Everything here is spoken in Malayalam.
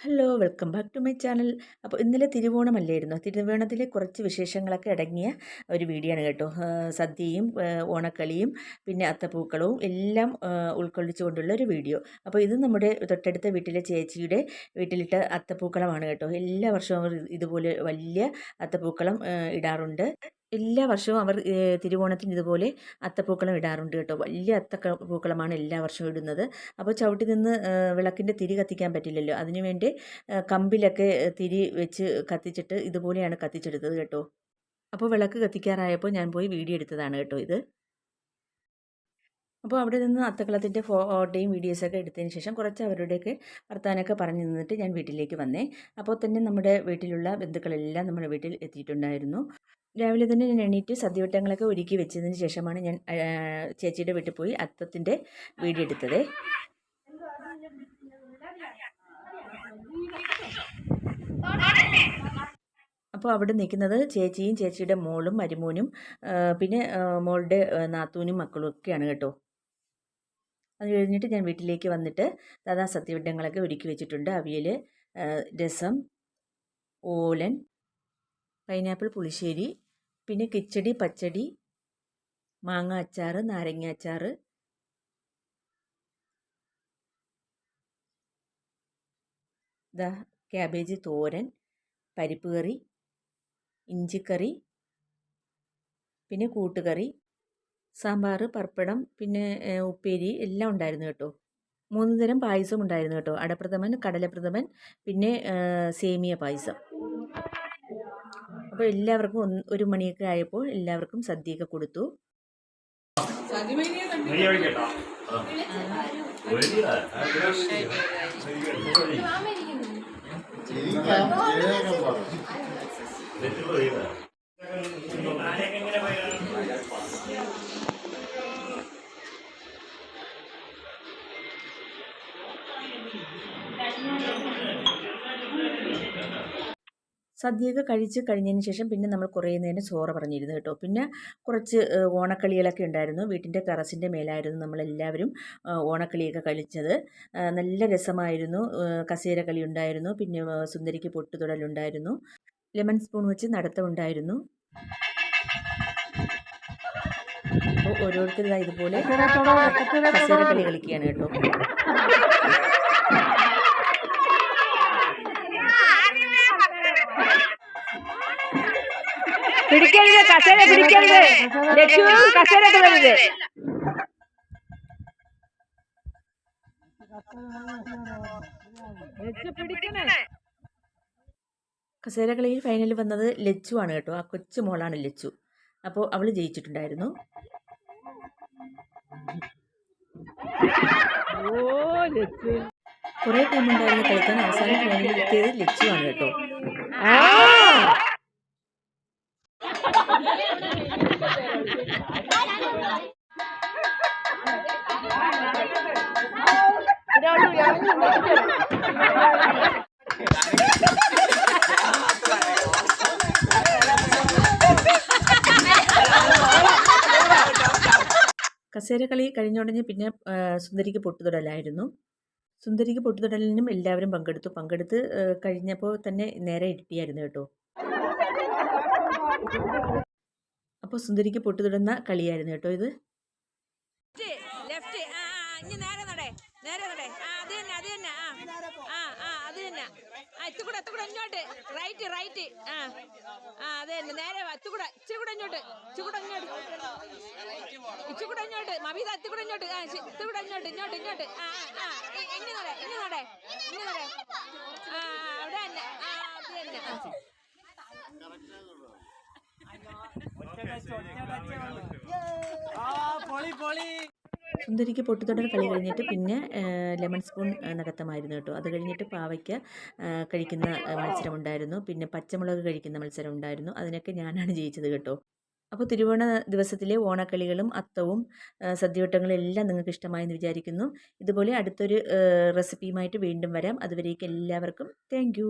Hello welcome back to my channel അപ്പോൾ ഇന്നലെ തിരുവോണമല്ലായിരുന്നു? തിരുവോണത്തിലെ കുറച്ച് വിശേഷങ്ങളൊക്കെ അടങ്ങിയ ഒരു വീഡിയോ ആണ് കേട്ടോ. സദ്യയും ഓണക്കളിയും പിന്നെ അത്തപ്പൂക്കളവും എല്ലാം ഉൾക്കൊള്ളിച്ചുകൊണ്ടുള്ള ഒരു വീഡിയോ അപ്പോൾ ഇത് നമ്മുടെ തൊട്ടടുത്ത വീട്ടിലെ ചേച്ചിയുടെ വീട്ടിലിട്ട അത്തപ്പൂക്കളമാണ് കേട്ടോ. എല്ലാ വർഷവും ഇതുപോലെ വലിയ അത്തപ്പൂക്കളം ഇടാറുണ്ട്. എല്ലാ വർഷവും അവർ തിരുവോണത്തിന് ഇതുപോലെ അത്തപ്പൂക്കളം ഇടാറുണ്ട് കേട്ടോ. വലിയ അത്തക്ക പൂക്കളമാണ് എല്ലാ വർഷവും ഇടുന്നത്. അപ്പോൾ ചവിട്ടി നിന്ന് വിളക്കിന്റെ തിരി കത്തിക്കാൻ പറ്റില്ലല്ലോ. അതിനുവേണ്ടി കമ്പിലൊക്കെ തിരി വെച്ച് കത്തിച്ചിട്ട് ഇതുപോലെയാണ് കത്തിച്ചെടുത്തത് കേട്ടോ. അപ്പോൾ വിളക്ക് കത്തിക്കാറായപ്പോൾ ഞാൻ പോയി വീഡിയോ എടുത്തതാണ് കേട്ടോ ഇത്. അപ്പോൾ അവിടെ നിന്ന് അത്തക്കളത്തിന്റെ ഫോട്ടോയും വീഡിയോസൊക്കെ എടുത്തതിന് ശേഷം കുറച്ച് അവരുടെയൊക്കെ വർത്തമാനമൊക്കെ പറഞ്ഞു നിന്നിട്ട് ഞാൻ വീട്ടിലേക്ക് വന്നേ. അപ്പോൾ തന്നെ നമ്മുടെ വീട്ടിലുള്ള ബന്ധുക്കളെല്ലാം നമ്മുടെ വീട്ടിൽ എത്തിയിട്ടുണ്ടായിരുന്നു. രാവിലെ തന്നെ ഞാൻ എണീറ്റ് സദ്യവട്ടങ്ങളൊക്കെ ഒരുക്കി വെച്ചതിന് ശേഷമാണ് ഞാൻ ചേച്ചിയുടെ വീട്ടിൽ പോയി അത്തത്തിന്റെ വീഡിയോ എടുത്തത്. അപ്പോൾ അവിടെ നിൽക്കുന്നത് ചേച്ചിയും ചേച്ചിയുടെ മോളും മരുമോനും പിന്നെ മോളുടെ നാത്തൂനും മക്കളും ഒക്കെയാണ് കേട്ടോ. അത് കഴിഞ്ഞിട്ട് ഞാൻ വീട്ടിലേക്ക് വന്നിട്ട് ദാദാ സത്യവിഡങ്ങളൊക്കെ ഒരുക്കി വെച്ചിട്ടുണ്ട്. അവിയൽ രസം ഓലൻ പൈനാപ്പിൾ പുളിശ്ശേരി പിന്നെ കിച്ചടി പച്ചടി മാങ്ങ അച്ചാർ നാരങ്ങ അച്ചാർ. ദാ ക്യാബേജ് തോരൻ പരിപ്പ് കറി ഇഞ്ചിക്കറി പിന്നെ കൂട്ടുകറി സാമ്പാർ പപ്പടം പിന്നെ ഉപ്പേരി എല്ലാം ഉണ്ടായിരുന്നു കേട്ടോ. മൂന്ന് തരം പായസം ഉണ്ടായിരുന്നു കേട്ടോ. അടപ്രഥമൻ കടലപ്രഥമൻ പിന്നെ സേമിയ പായസം. അപ്പോൾ എല്ലാവർക്കും ഒന്ന് ഒരു മണിയൊക്കെ ആയപ്പോൾ എല്ലാവർക്കും സദ്യയൊക്കെ കൊടുത്തു. നെയ്യ് സദ്യയൊക്കെ കഴിച്ച് കഴിഞ്ഞതിന് ശേഷം പിന്നെ നമ്മൾ കുറേ നേരം ചോറ് പറഞ്ഞിരുന്നു കേട്ടോ. പിന്നെ കുറച്ച് ഓണക്കളികളൊക്കെ ഉണ്ടായിരുന്നു. വീട്ടിന്റെ ടെറസിന്റെ മേലായിരുന്നു നമ്മളെല്ലാവരും ഓണക്കളിയൊക്കെ കളിച്ചത്. നല്ല രസമായിരുന്നു. കസേര കളി ഉണ്ടായിരുന്നു. പിന്നെ സുന്ദരിക്ക് പൊട്ടുതൊടലുണ്ടായിരുന്നു ലെമൺ സ്പൂൺ വെച്ച് നടത്തമുണ്ടായിരുന്നു അപ്പോൾ ഓരോരുത്തരും ഇതുപോലെ കസേര കളി കളിക്കുകയാണ് കേട്ടോ. കസേര പിടിക്കരുത്. ലക്ഷ്മി കസേര ഇടരുത്. പിടിക്കണേ. കസേര കളിയിൽ ഫൈനലിൽ വന്നത് ലച്ചു ആണ് കേട്ടോ. ആ കൊച്ചു മോളാണ് ലച്ചു. അപ്പോൾ അവൾ ജയിച്ചിട്ടുണ്ടായിരുന്നു. ഓ ടൈമുണ്ടായിരുന്നു കുറേ ടൈം ഉണ്ടായിരുന്നു കളിക്കാൻ. അവസാനം ഫൈനലിൽ എത്തിയത് ലച്ചു ആണ് കേട്ടോ ആ കസേര കളി കഴിഞ്ഞ ഉടനെ പിന്നെ സുന്ദരിക്ക് പൊട്ടുതൊടലായിരുന്നു. സുന്ദരിക്ക് പൊട്ടുതൊടലിനും എല്ലാവരും പങ്കെടുത്തു. പങ്കെടുത്ത് കഴിഞ്ഞപ്പോൾ തന്നെ നേരെ ഇരുട്ടിയായിരുന്നു കേട്ടോ. അപ്പോൾ സുന്ദരിക്ക് പൊട്ടുതൊടുന്ന കളിയായിരുന്നു കേട്ടോ ഇത്. ലെഫ്റ്റ് ലെഫ്റ്റ് ആ, ഇനി നേരെ നടേ. നേരെ നടേ ആ അത് തന്നെ അത് തന്നെ. ആ ആ ആ അത് തന്നെ. ആ ഇത്തുകൂടെ എത്തുകൂടെ ഇങ്ങോട്ട്. റൈറ്റ് റൈറ്റ് ആ ആ അത് തന്നെ. നേരെ എത്തുകൂടെ ഇത്തുകൂടെ ഇച്ചിരി കൂടെ ഇങ്ങോട്ട്. ഇച്ചിരി ഇങ്ങോട്ട്. ഇച്ചിരി കൂടെ ഇങ്ങോട്ട്. മബീത എത്തുകൂടെ ഇങ്ങോട്ട്. ആ ശി- ഇത്തിക്കൂടെ ഇങ്ങോട്ട് ഇങ്ങോട്ട് ആ ആ ആ ഇ- ഇനി നടേ ഇനി നടേ ആ അവിടെ തന്നെ. ആ അത് തന്നെ. ആ. സുന്ദരിക്ക് പൊട്ടുതൊടൽ കളി കഴിഞ്ഞിട്ട് പിന്നെ ലെമൺ സ്പൂൺ നടത്തമായിരുന്നു കേട്ടോ. അത് കഴിഞ്ഞിട്ട് പാവയ്ക്ക കഴിക്കുന്ന മത്സരം മത്സരമുണ്ടായിരുന്നു. പിന്നെ പച്ചമുളക് കഴിക്കുന്ന മത്സരം ഉണ്ടായിരുന്നു അതിനൊക്കെ ഞാനാണ് ജയിച്ചത് കേട്ടോ. അപ്പോൾ തിരുവോണ ദിവസത്തിലെ ഓണക്കളികളും അത്തവും സദ്യവട്ടങ്ങളും എല്ലാം നിങ്ങൾക്ക് ഇഷ്ടമായെന്ന് വിചാരിക്കുന്നു. ഇതുപോലെ അടുത്തൊരു റെസിപ്പിയുമായിട്ട് വീണ്ടും വരാം. അതുവരേക്കും എല്ലാവർക്കും താങ്ക്